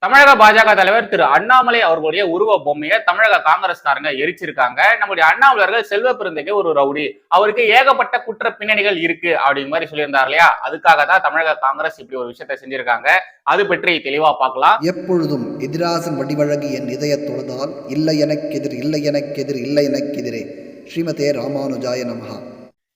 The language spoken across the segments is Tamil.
தமிழக பாஜக தலைவர் திரு அண்ணாமலை அவர்களுடைய உருவ பொம்மையை தமிழக காங்கிரஸ்காரங்க எரிச்சிருக்காங்க. நம்முடைய அண்ணாமலர்கள் செல்வ பெருந்தைக்கு ஒரு ரவுடி. அவருக்கு ஏகப்பட்ட குற்ற பின்னணிகள் இருக்கு அப்படிங்கிற மாதிரி சொல்லியிருந்தார் இல்லையா? அதுக்காக தான் தமிழக காங்கிரஸ் இப்படி ஒரு விஷயத்த செஞ்சிருக்காங்க. அது பற்றி தெளிவா பார்க்கலாம். எப்பொழுதும் எதிராசன் வடிவழகு என் இதயத் தொழுதால் இல்லை எனக்கெதிர் இல்லை எனக்கெதிர் இல்லை எனக்கெதிரே. ஸ்ரீமதே ராமானுஜாய நமஹா.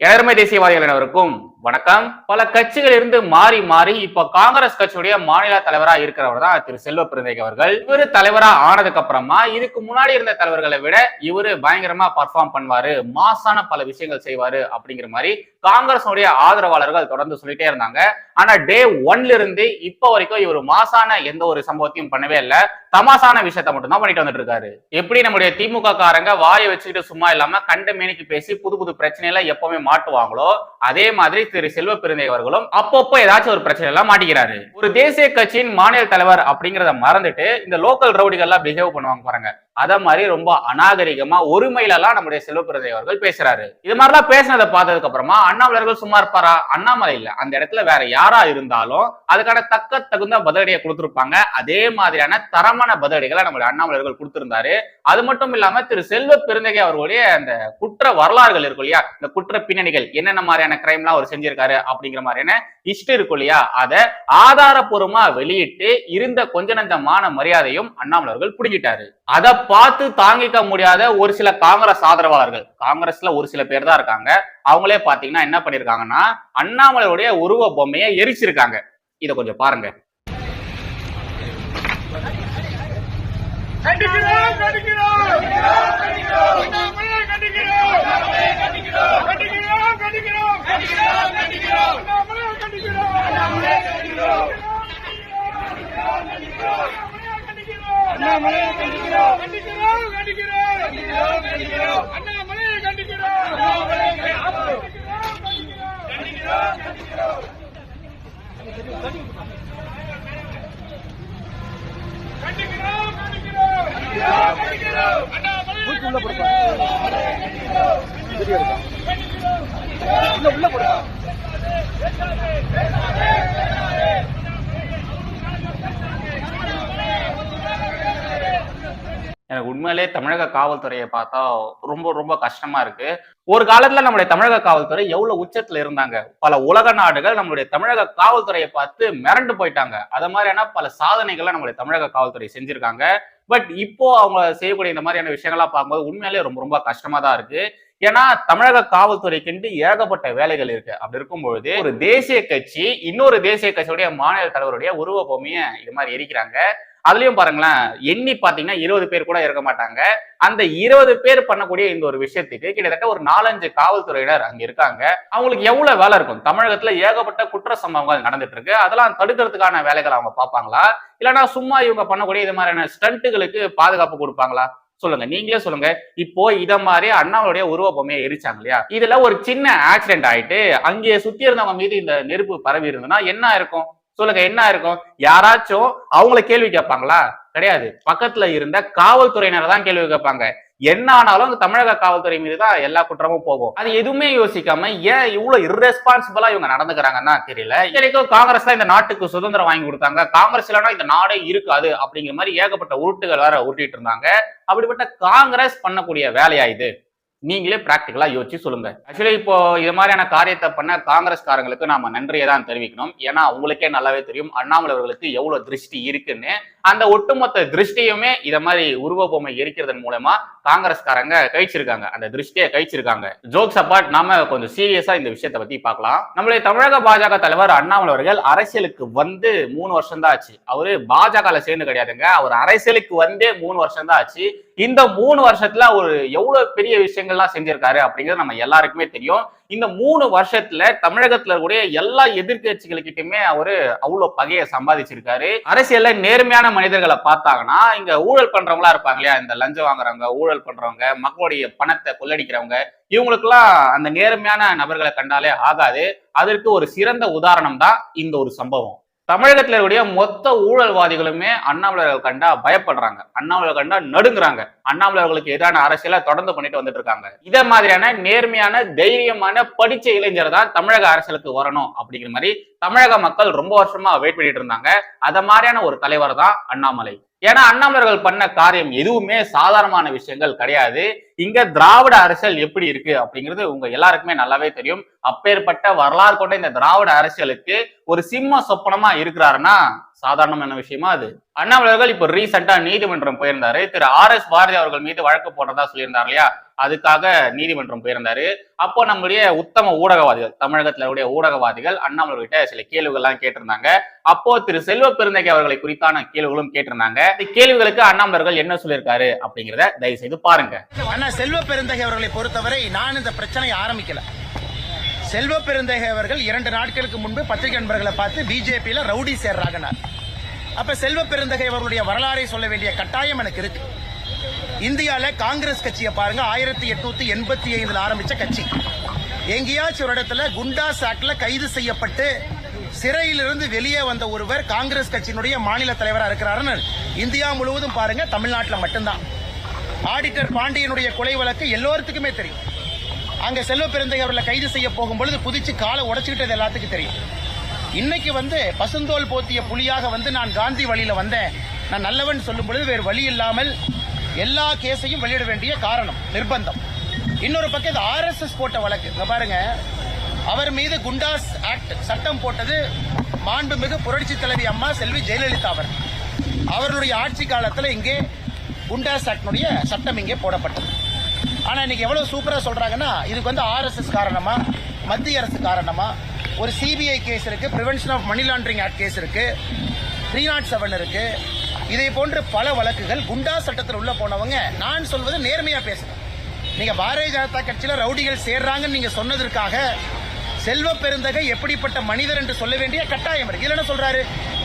எனர்மை தேசியவாதிகள் அனைவருக்கும் வணக்கம். பல கட்சிகள் இருந்து மாறி மாறி இப்ப காங்கிரஸ் கட்சியுடைய மாநில தலைவரா இருக்கிறவர் தான் திரு செல்வ பெருந்தைக்கு அவர்கள். இவரு தலைவரா ஆனதுக்கு அப்புறமா இதுக்கு முன்னாடி இருந்த தலைவர்களை விட இவரு பயங்கரமா பர்ஃபார்ம் பண்ணுவாரு மாசான பல விஷயங்கள் செய்வாரு அப்படிங்கிற மாதிரி காங்கிரஸுடைய ஆதரவாளர்கள் தொடர்ந்து சொல்லிட்டே இருந்தாங்க. ஆனா டே ஒன்ல இருந்து இப்ப வரைக்கும் இவர் மாசான எந்த ஒரு சம்பவத்தையும் பண்ணவே இல்லை. தமாசான விஷயத்த மட்டும் தான் பண்ணிட்டு வந்துட்டு இருக்காரு. எப்படி நம்முடைய திமுக காரங்க வாயை வச்சுக்கிட்டு சும்மா இல்லாம கண்ட மேனிக்கு பேசி புது புது பிரச்சனையில எப்பவுமே மாட்டுவாங்களோ அதே மாதிரி திரு செல்வ பெருந்தை அவர்களும் அப்பப்போ ஏதாச்சும் ஒரு பிரச்சனை எல்லாம் மாட்டிக்கிறாரு. ஒரு தேசிய கட்சியின் மாநில தலைவர் அப்படிங்கறத மறந்துட்டு இந்த லோக்கல் ரவுடிகள் எல்லாம் பிஹேவ் பண்ணுவாங்க பாருங்க. அத மாதிரி ரொம்ப அநாகரிகமா ஒருமையிலலாம் நம்முடைய செல்வ அவர்கள் பேசுறாரு. இது மாதிரிலாம் பேசினதை பார்த்ததுக்கு அப்புறமா அண்ணாமலர்கள் சும்மா இருப்பாரா? அண்ணாமலை இல்ல. அந்த இடத்துல வேற யாரா இருந்தாலும் அதுக்கான தக்க தகுந்த பதிலடியை கொடுத்திருப்பாங்க. அதே மாதிரியான தரமான பதிலடிகளை நம்முடைய அண்ணாமலர்கள் கொடுத்திருந்தாரு. அது மட்டும் இல்லாம திரு செல்வ பெருந்தகை அவர்களுடைய அந்த குற்ற வரலாறுகள் இருக்கும் இல்லையா? இந்த குற்ற பின்னணிகள் என்னென்ன மாதிரியான கிரைம்லாம் அவர் செஞ்சிருக்காரு அப்படிங்கிற மாதிரியான ஹிஸ்டரி இருக்கும் இல்லையா? அதை ஆதாரபூர்வமா வெளியிட்டு இருந்த கொஞ்ச நஞ்சமான மரியாதையும் அண்ணாமலர்கள் பிடிக்கிட்டாரு அதை பார்த்து தாங்கிக்க முடியாத ஒரு சில காங்கிரஸ் ஆதரவாளர்கள். காங்கிரஸ்ல ஒரு சில பேர் தான் இருக்காங்க. அவங்களே பாத்தீங்கன்னா என்ன பண்ணிருக்காங்கன்னா அண்ணாமலையுடைய உருவ பொம்மையை எரிச்சிருக்காங்க. இத கொஞ்சம் பாருங்க. கண்டிக்கிறோம் கண்டிக்கிறோம் அண்ணாமலையை கண்டிக்கிறோம் கண்டிக்கிறோம் கண்டிக்கிறோம் அண்ணாமலையை கண்டிக்கிறோம் அண்ணாமலையை கண்டிக்கிறோம் கண்டிக்கிறோம் கண்டிக்கிறோம் அண்ணாமலையை கண்டிக்கிறோம் உள்ள போடுறா கண்டிக்கிறோம் அண்ணாமலையை கண்டிக்கிறோம் எனக்கு உண்மையிலே தமிழக காவல்துறையை பார்த்தா ரொம்ப ரொம்ப கஷ்டமா இருக்கு. ஒரு காலத்துல நம்முடைய தமிழக காவல்துறை எவ்வளவு உச்சத்துல இருந்தாங்க? பல உலக நாடுகள் நம்மளுடைய தமிழக காவல்துறையை பார்த்து மிரண்டு போயிட்டாங்க. அதை மாதிரியான பல சாதனைகளை நம்மளுடைய தமிழக காவல்துறை செஞ்சிருக்காங்க. பட் இப்போ அவங்க செய்யக்கூடிய இந்த மாதிரியான விஷயங்கள்லாம் பார்க்கும்போது உண்மையிலேயே ரொம்ப ரொம்ப கஷ்டமா தான் இருக்கு. ஏன்னா தமிழக காவல்துறைக்குன்ட்டு ஏகப்பட்ட வேலைகள் இருக்கு. அப்படி இருக்கும் பொழுது ஒரு தேசிய கட்சி இன்னொரு தேசிய கட்சியுடைய மாநில தலைவருடைய உருவ பொம்மையை இது மாதிரி எரிக்கிறாங்க. அதுலயும் பாருங்களேன் எண்ணி பாத்தீங்கன்னா இருபது பேர் கூட இருக்க மாட்டாங்க. அந்த இருபது பேர் பண்ணக்கூடிய இந்த ஒரு விஷயத்துக்கு கிட்டத்தட்ட ஒரு நாலஞ்சு காவல்துறையினர் அங்க இருக்காங்க. அவங்களுக்கு எவ்வளவு வேலை இருக்கும்? தமிழகத்துல ஏகப்பட்ட குற்ற சம்பவங்கள் நடந்துட்டு இருக்கு. அதெல்லாம் தடுக்கிறதுக்கான வேலைகள் அவங்க பார்ப்பாங்களா? இல்லைன்னா சும்மா இவங்க பண்ணக்கூடிய இது மாதிரியான ஸ்டண்ட்டுகளுக்கு பாதுகாப்பு கொடுப்பாங்களா? சொல்லுங்க. நீங்களே சொல்லுங்க. இப்போ இத மாதிரி அண்ணாவுடைய உருவ பொம்மையை எரிச்சாங்க இல்லையா? இதுல ஒரு சின்ன ஆக்சிடென்ட் ஆயிட்டு அங்கே சுத்தி இருந்தவங்க மீது இந்த நெருப்பு பரவி இருந்ததுன்னா என்ன இருக்கும் சொல்லுங்க என்ன இருக்கும் யாராச்சும் அவங்கள கேள்வி கேட்பாங்களா? கிடையாது. பக்கத்துல இருந்த காவல்துறையினரை தான் கேள்வி கேட்பாங்க. என்ன ஆனாலும் அந்த தமிழக காவல்துறை மீது தான் எல்லா குற்றமும் போகும். அது எதுவுமே யோசிக்காம ஏன் இவ்வளவு irresponsible-ஆ இவங்க நடந்துக்கிறாங்கன்னா தெரியல. இதுவரைக்கும் காங்கிரஸ் தான் இந்த நாட்டுக்கு சுதந்திரம் வாங்கி கொடுத்தாங்க. காங்கிரஸ் இல்லைன்னா இந்த நாடே இருக்காது அப்படிங்கிற மாதிரி ஏகப்பட்ட உருட்டுகள் வேற உருட்டிட்டு இருந்தாங்க. அப்படிப்பட்ட காங்கிரஸ் பண்ணக்கூடிய வேலையா இது? நீங்களே பிராக்டிக்கலா யோசிச்சு சொல்லுங்க. ஆக்சுவலி இப்போ இது மாதிரியான காரியத்தை பண்ண காங்கிரஸ்காரங்களுக்கு நாம நன்றியை தான் தெரிவிக்கணும். ஏன்னா உங்களுக்கே நல்லாவே தெரியும். அண்ணாமலை அவர்களுக்கு எவ்வளவு திருஷ்டி இருக்குன்னு. அந்த ஒட்டுமொத்த திருஷ்டியுமே இத மாதிரி உருவ பொம்மை எரிக்கிறதன் மூலமா காங்கிரஸ்காரங்க கழிச்சிருக்காங்க. அந்த திருஷ்டியை கழிச்சிருக்காங்க. ஜோக்ஸ் அப்பார்ட் நாம கொஞ்சம் சீரியஸா இந்த விஷயத்தை பத்தி பார்க்கலாம். நம்மளுடைய தமிழக பாஜக தலைவர் அண்ணாமலை அவர்கள் அரசியலுக்கு வந்து மூணு வருஷம் தான் ஆச்சு. அவரு பாஜகல சேர்ந்து கிடையாதுங்க. அவர் அரசியலுக்கு வந்தே மூணு வருஷம் தான் ஆச்சு. இந்த மூணு வருஷத்துல ஒரு எவ்வளவு பெரிய விஷயங்கள்லாம் செஞ்சிருக்காரு அப்படிங்கிறது நம்ம எல்லாருக்குமே தெரியும். இந்த மூணு வருஷத்துல தமிழகத்துல இருக்கக்கூடிய எல்லா எதிர்கட்சிகளுக்கிட்டுமே அவரு அவ்வளவு பகையை சம்பாதிச்சிருக்காரு. அரசியல்ல நேர்மையான மனிதர்களை பார்த்தாங்கன்னா இங்க ஊழல் பண்றவங்களா இருப்பாங்க இல்லையா? இந்த லஞ்சம் வாங்குறவங்க ஊழல் பண்றவங்க மக்களுடைய பணத்தை கொள்ளடிக்கிறவங்க இவங்களுக்கெல்லாம் அந்த நேர்மையான நபர்களை கண்டாலே ஆகாது. அதற்கு ஒரு சிறந்த உதாரணம் தான் இந்த ஒரு சம்பவம். தமிழகத்தில் இருக்கக்கூடிய மொத்த ஊழல்வாதிகளுமே அண்ணாமலைகள் கண்டா பயப்படுறாங்க. அண்ணாமலை கண்டா நடுங்குறாங்க. அண்ணாமலைகளுக்கு எதிரான அரசியலை தொடர்ந்து பண்ணிட்டு வந்துட்டு இருக்காங்க. இதே மாதிரியான நேர்மையான தைரியமான படிச்ச இளைஞர் தான் தமிழக அரசியலுக்கு வரணும் அப்படிங்கிற மாதிரி தமிழக மக்கள் ரொம்ப வருஷமா வெயிட் பண்ணிட்டு இருந்தாங்க. அத மாதிரியான ஒரு தலைவர் தான் அண்ணாமலை. ஏன்னா அண்ணாமலர்கள் பண்ண காரியம் எதுவுமே சாதாரணமான விஷயங்கள் கிடையாது. இங்க திராவிட அரசியல் எப்படி இருக்கு அப்படிங்கிறது உங்க எல்லாருக்குமே நல்லாவே தெரியும். அப்பேற்பட்ட வரலாறு கொண்ட இந்த திராவிட அரசியலுக்கு ஒரு சிம்ம சொப்பனமா இருக்கிறாருன்னா சாதாரணமான விஷயமா அது. அண்ணாமலர்கள் இப்போ ரீசெண்டா நீதிமன்றம் போயிருந்தாரு. திரு ஆர் எஸ் பாரதி அவர்கள் மீது வழக்கு போடுறதா சொல்லியிருந்தார் இல்லையா? அதுக்காக நீதிமன்றம் போயிருந்தாரு. அப்போ நம்மளுடைய உத்தம ஊடகவாதிகள் தமிழகத்துல உடைய ஊடகவாதிகள் அண்ணாமலர்கிட்ட சில கேள்விகள்லாம் கேட்டிருந்தாங்க. அப்போ திரு செல்வ பெருந்தகை அவர்களை குறித்தான கேள்விகளும் கேட்டிருந்தாங்க. கேள்விகளுக்கு அண்ணாமலர்கள் என்ன சொல்லியிருக்காரு அப்படிங்கிறத தயவு செய்து பாருங்க. ஆனா செல்வ பெருந்தகை அவர்களை பொறுத்தவரை நான் இந்த பிரச்சனையை ஆரம்பிக்கல. செல்வ பெருந்தகை அவர்கள் இரண்டு நாட்களுக்கு முன்பு பத்திரிகை நண்பர்களை பார்த்து பிஜேபியில ரவுடி சேர்றாங்கனார் அப்ப செல்வ பெருந்தகை அவர்களுடைய வரலாறை சொல்ல வேண்டிய கட்டாயம் எனக்கு இருக்கு. இந்தியால காங்கிரஸ் கட்சியை பாருங்க ஆயிரத்தி எட்நூத்தி எண்பத்தி ஐந்துல ஆரம்பிச்ச கட்சி. எங்கேயாச்சும் ஒரு இடத்துல குண்டா ஆக்ட்ல கைது செய்யப்பட்டு சிறையிலிருந்து வெளியே வந்த ஒருவர் காங்கிரஸ் கட்சியினுடைய மாநில தலைவராக இருக்கிறாருன்னு இந்தியா முழுவதும் பாருங்க தமிழ்நாட்டில் மட்டும்தான். ஆடிட்டர் பாண்டியனுடைய கொலை வழக்கு எல்லோருத்துக்குமே தெரியும். அங்க செல்வ பெருந்தை அவர்களை கைது செய்ய போகும் பொழுது குதிச்சு காலை உடைச்சுக்கிட்டது எல்லாத்துக்கும் தெரியும். இன்னைக்கு வந்து பசுந்தோல் போத்திய புலியாக வந்து நான் காந்தி வழியில வந்தேன். நான் நல்லவன் சொல்லும் பொழுது வேறு வழி இல்லாமல் எல்லா கேஸையும் வெளியிட வேண்டிய காரணம் நிர்பந்தம். இன்னொரு பக்கம் இது ஆர்எஸ்எஸ் போட்ட வழக்கு. இங்க பாருங்க. அவர் மீது குண்டாஸ் ஆக்ட் சட்டம் போட்டது மாண்புமிகு புரட்சி தலைவி அம்மா செல்வி ஜெயலலிதா அவர். அவருடைய ஆட்சி காலத்தில் இங்கே குண்டாஸ் ஆக்டினுடைய சட்டம் இங்கே போடப்பட்டது. ஆனால் இன்னைக்கு எவ்வளோ சூப்பராக சொல்கிறாங்கன்னா இதுக்கு வந்து ஆர்எஸ்எஸ் காரணமா மத்திய அரசு காரணமா ஒரு சிபிஐ கேஸ் இருக்கு prevention of money laundering act case இருக்கு த்ரீ நாட் செவன் இருக்கு. இதை போன்ற பல வழக்குகள் குண்டா சட்டத்தில் உள்ள போனவங்க நான் சொல்வது நேர்மையா பேசுறேன் நீங்க பாரதிய ஜனதா கட்சியில ரவுடிகள் சேர்றாங்கன்னு நீங்க சொன்னதற்காக செல்வ பெருந்தகை எப்படிப்பட்ட மனிதர் என்று சொல்ல வேண்டிய கட்டாயம் இருக்கு. இல்லைன்னு என்ன சொல்றாரு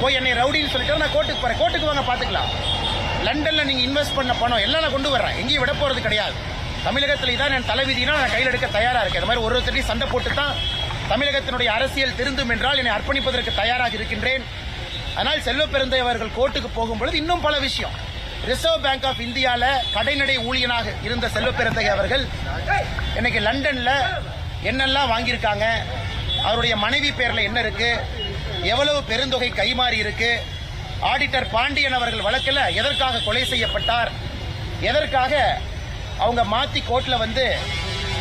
போய் என்னை ரவுடின்னு சொல்லிட்டு நான் கோர்ட்டுக்கு போறேன். கோர்ட்டுக்கு வாங்க பாத்துக்கலாம். லண்டன்ல நீங்க இன்வெஸ்ட் பண்ண பணம் எல்லாம் நான் கொண்டு வர்றேன். எங்கேயும் விட போறது கிடையாது. தமிழகத்தில் இதான் என் தலைவிதினா நான் கையில் எடுக்க தயாரா இருக்கேன். இந்த மாதிரி ஒரு ஒருத்தரையும் சண்டை போட்டு தான் தமிழகத்தினுடைய அரசியல் திருந்தும் என்றால் என்னை அர்ப்பணிப்பதற்கு தயாராக இருக்கின்றேன். ஆனால் செல்வப்பெருந்தை அவர்கள் கோர்ட்டுக்கு போகும்பொழுது இன்னும் பல விஷயம். ரிசர்வ் பேங்க் ஆஃப் இந்தியாவில் கடைநடை ஊழியனாக இருந்த செல்வப்பெருந்தை அவர்கள் இன்னைக்கு லண்டனில் என்னெல்லாம் வாங்கியிருக்காங்க அவருடைய மனைவி பேரில் என்ன இருக்கு எவ்வளவு பெருந்தொகை கைமாறி இருக்கு ஆடிட்டர் பாண்டியன் அவர்கள் வழக்கில் எதற்காக கொலை செய்யப்பட்டார் எதற்காக அவங்க மாத்தி கோர்ட்டில் வந்து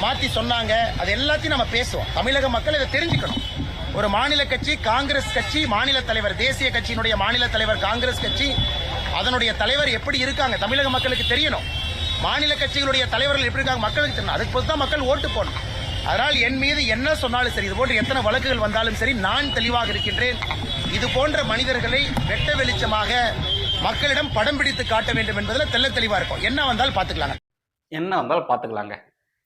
மாத்தி சொன்னாங்க. அது எல்லாத்தையும் நம்ம பேசுவோம். தமிழக மக்கள் இதை தெரிஞ்சுக்கணும். ஒரு மாநில கட்சி காங்கிரஸ் கட்சி மாநில தலைவர் தேசிய கட்சியினுடைய மாநில தலைவர் காங்கிரஸ் கட்சி அதனுடைய தலைவர் எப்படி இருக்காங்க? தமிழக மக்களுக்கு தெரியணும். மாநில கட்சிகளுடைய தலைவர்கள் எப்படி இருக்காங்க? மக்களுக்கு தெரியணும். அதுக்கு பொறுத்து தான் மக்கள் ஓட்டு போடணும். அதனால் என் மீது என்ன சொன்னாலும் சரி இது போன்ற எத்தனை வழக்குகள் வந்தாலும் சரி நான் தெளிவாக இருக்கின்றேன். இது போன்ற மனிதர்களை வெட்ட வெளிச்சமாக மக்களிடம் படம் பிடித்து காட்ட வேண்டும் என்பதில் தெள்ள தெளிவாக இருக்கும். என்ன வந்தாலும் பார்த்துக்கலாங்க. என்ன வந்தாலும் பார்த்துக்கலாங்க.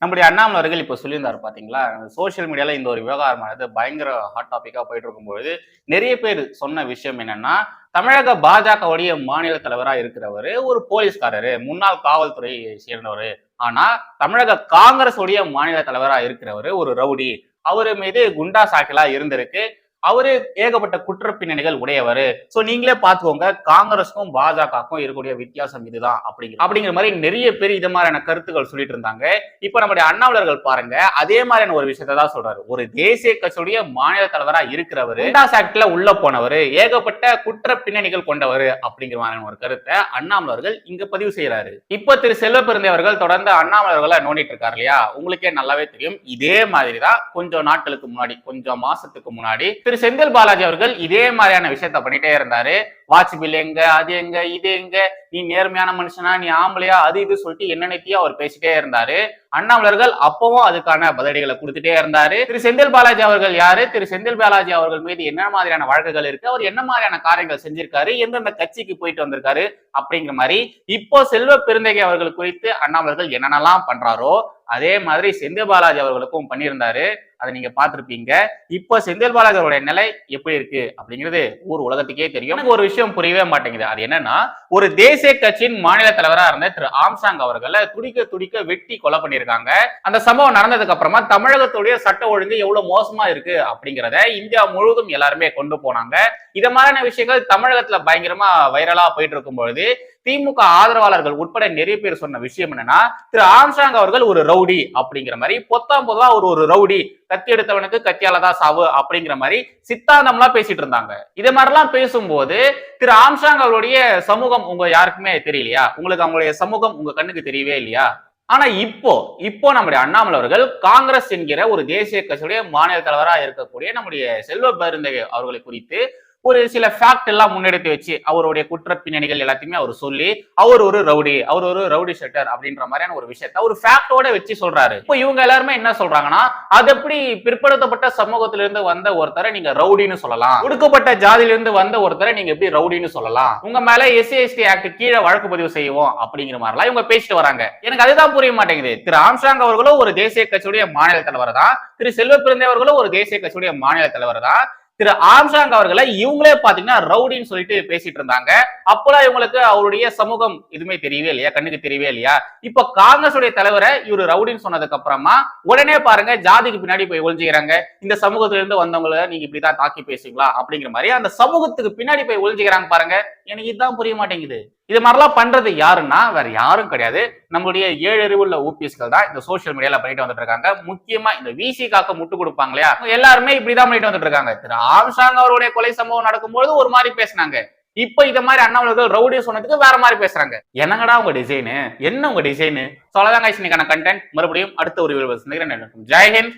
நம்முடைய அண்ணாமலை அவர்கள் இப்போ சொல்லியிருந்தாரு பார்த்தீங்களா சோஷியல் மீடியாவில் இந்த ஒரு விவகாரமானது பயங்கர ஹாட் டாப்பிக்காக போயிட்டு இருக்கும்போது நிறைய பேர் சொன்ன விஷயம் என்னன்னா தமிழக பாஜகவுடைய மாநில தலைவராக இருக்கிறவர் ஒரு போலீஸ்காரரு முன்னாள் காவல்துறையை சேர்ந்தவர். ஆனா தமிழக காங்கிரஸ் உடைய மாநில தலைவராக இருக்கிறவர் ஒரு ரவுடி. அவர் மீது குண்டா சாக்கிலா இருந்திருக்கு. அவரு ஏகப்பட்ட குற்ற பின்னணிகள் உடையவர். சோ நீங்களே பாத்துக்கோங்க காங்கிரஸுக்கும் பாஜகவுக்கும் இருக்கக்கூடிய வித்தியாசம் இதுதான் அப்படிங்கிற அப்படிங்கிற மாதிரி நிறைய பேர் இது மாதிரியான கருத்துக்கள் சொல்லிட்டு இருந்தாங்க. இப்ப நம்முடைய அண்ணாமலர்கள் பாருங்க அதே மாதிரியான ஒரு விஷயத்தை தான் சொல்றாரு. ஒரு தேசிய கட்சியுடைய மாநில தலைவரா இருக்கிறவர் குண்டாஸ் ஆக்ட்ல உள்ள போனவர் ஏகப்பட்ட குற்ற பின்னணிகள் கொண்டவர் அப்படிங்கிற மாதிரியான ஒரு கருத்தை அண்ணாமலர்கள் இங்க பதிவு செய்யறாரு இப்ப திரு செல்வ அவர்கள் தொடர்ந்து அண்ணாமலர்களை நோண்டிட்டு இருக்காரு இல்லையா? உங்களுக்கே நல்லாவே தெரியும். இதே மாதிரி தான் கொஞ்சம் நாட்களுக்கு முன்னாடி கொஞ்சம் மாசத்துக்கு முன்னாடி திரு செந்தில் பாலாஜி அவர்கள் இதே மாதிரியான விஷயத்த பண்ணிட்டே இருந்தாரு. வாட்ச் பில் எங்க அது எங்க இது எங்க நீ நேர்மையான மனுஷனா நீ ஆம்பளையா அது இது சொல்லிட்டு என்னென்னத்தையும் அவர் பேசிட்டே இருந்தாரு. அண்ணாமலர்கள் அப்பவும் அதுக்கான பதிலடிகளை கொடுத்துட்டே இருந்தாரு. திரு செந்தில் பாலாஜி அவர்கள் யாரு? திரு செந்தில் பாலாஜி அவர்கள் மீது என்ன மாதிரியான வழக்குகள் இருக்கு? அவர் என்ன மாதிரியான காரியங்கள் செஞ்சிருக்காரு? எந்தெந்த கட்சிக்கு போயிட்டு வந்திருக்காரு? அப்படிங்கிற மாதிரி இப்போ செல்வ பெருந்தகை அவர்கள் குறித்து அண்ணாமலர்கள் என்னென்னலாம் பண்றாரோ அதே மாதிரி செந்தில் பாலாஜி அவர்களுக்கும் பண்ணியிருந்தாரு. அதை நீங்க பார்த்துருப்பீங்க. இப்போ செந்தில் பாலாஜி அவருடைய நிலை எப்படி இருக்கு அப்படிங்கிறது ஊர் உலகத்துக்கே தெரியும். ஒரு விஷயம் புரியவே மாட்டேங்குது. அது என்னன்னா ஒரு தேசிய கட்சியின் மாநில தலைவரா இருந்த திரு ஆம்சாங் அவர்களை துடிக்க துடிக்க வெட்டி கொலை பண்ணியிருக்காங்க. அந்த சம்பவம் நடந்ததுக்கு அப்புறமா தமிழகத்துடைய சட்ட ஒழுங்கு எவ்வளவு மோசமா இருக்கு அப்படிங்கிறத இந்தியா முழுவதும் எல்லாருமே கொண்டு போனாங்க. இத மாதிரியான விஷயங்கள் தமிழகத்துல பயங்கரமா வைரலா போயிட்டு இருக்கும் பொழுது திமுக ஆதரவாளர்கள் உட்பட நிறைய பேர் சொன்ன விஷயம் என்னன்னா திரு ஆம்சாங் அவர்கள் ஒரு ரவுடி அப்படிங்கிற மாதிரி பொத்தாம் பொதுவா ஒரு ஒரு ரவுடி கத்தி எடுத்தவனுக்கு கத்தியால தான் சாவு அப்படிங்கிற மாதிரி சித்தாந்தம்லாம் பேசிட்டு இருந்தாங்க. இதே மாதிரிலாம் பேசும்போது திரு ஆம்சாங் அவருடைய சமூகம் உங்க யாருக்குமே தெரியலையா? உங்களுக்கு அவங்களுடைய சமூகம் உங்க கண்ணுக்கு தெரியவே இல்லையா? ஆனா இப்போ இப்போ நம்முடைய அண்ணாமலை அவர்கள் காங்கிரஸ் என்கிற ஒரு தேசிய கட்சியுடைய மாநில தலைவராக இருக்கக்கூடிய நம்முடைய செல்வ பெருந்தகை அவர்களை குறித்து ஒரு சில ஃபேக்ட் எல்லாம் முன்னெடுத்து வச்சு அவருடைய குற்ற பின்னணிகள் எல்லாத்தையுமே அவர் சொல்லி அவர் ஒரு ரவுடி அவர் ஒரு ரவுடி ஷெட்டர் அப்படின்ற மாதிரியான ஒரு விஷயத்த ஒரு ஃபேக்டோட வச்சு சொல்றாரு. இப்போ இவங்க எல்லாருமே என்ன சொல்றாங்கன்னா அது எப்படி பிற்படுத்தப்பட்ட சமூகத்திலிருந்து வந்த ஒருத்தரை நீங்க ரவுடின்னு சொல்லலாம். ஒடுக்கப்பட்ட ஜாதியிலிருந்து வந்த ஒருத்தரை நீங்க எப்படி ரவுடின்னு சொல்லலாம். உங்க மேல எஸ்சி எஸ்டி ஆக்ட் கீழே வழக்கு பதிவு செய்வோம் அப்படிங்கிற மாதிரிலாம் இவங்க பேசிட்டு வராங்க. எனக்கு அதுதான் புரிய மாட்டேங்குது. திரு ஆம்ஸ்டாங் அவர்களும் ஒரு தேசிய கட்சியுடைய மாநில தலைவர் தான் திரு செல்வ பிறந்தே அவர்களும் ஒரு தேசிய கட்சியுடைய மாநில தலைவர் தான் திரு ஆம்சாங் அவர்களை இவங்களே பாத்தீங்கன்னா ரவுடின்னு சொல்லிட்டு பேசிட்டு இருந்தாங்க. அப்பெல்லாம் இவங்களுக்கு அவருடைய சமூகம் எதுவுமே தெரியவே இல்லையா? கண்ணுக்கு தெரியவே இல்லையா? இப்ப காங்கிரஸ் உடைய தலைவரை இவரு ரவுடின்னு சொன்னதுக்கு அப்புறமா உடனே பாருங்க ஜாதிக்கு பின்னாடி போய் ஒழிஞ்சுக்கிறாங்க இந்த சமூகத்துல இருந்து வந்தவங்கள நீங்க இப்படிதான் தாக்கி பேசுவீங்களா? அப்படிங்கிற மாதிரி அந்த சமூகத்துக்கு பின்னாடி போய் ஒழிஞ்சுக்கிறாங்க பாருங்க. எனக்கு இதுதான் புரிய மாட்டேங்குது. இது மாதிரிலாம் பண்றது யாருன்னா வேற யாரும் கிடையாது. நம்மளுடைய ஏழு அறிவுள்ள ஓபிஎஸ்கள் தான் இந்த சோஷியல் மீடியால பண்ணிட்டு வந்துட்டு இருக்காங்க. முக்கியமா இந்த விசி காக்க முட்டு கொடுப்பாங்க இல்லையா? அவங்க எல்லாருமே இப்படிதான் பண்ணிட்டு வந்துட்டு இருக்காங்க. திரு ஆம்சாங் அவருடைய கொலை சம்பவம் நடக்கும்போது ஒரு மாதிரி பேசினாங்க. இப்ப இத மாதிரி அண்ணாமலர்கள் ரவுடி சொன்னதுக்கு வேற மாதிரி பேசுறாங்க. என்னங்கடா உங்க டிசைனு என்ன உங்க டிசைனு சொல்லதாங்க இன்னைக்கான கண்டென்ட் மறுபடியும் அடுத்த ஒரு வீடியோ சந்திக்கிறேன். ஜெய்ஹிந்த்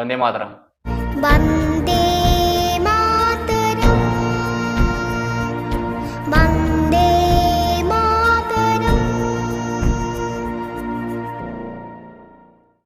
வந்தே மாதரம்.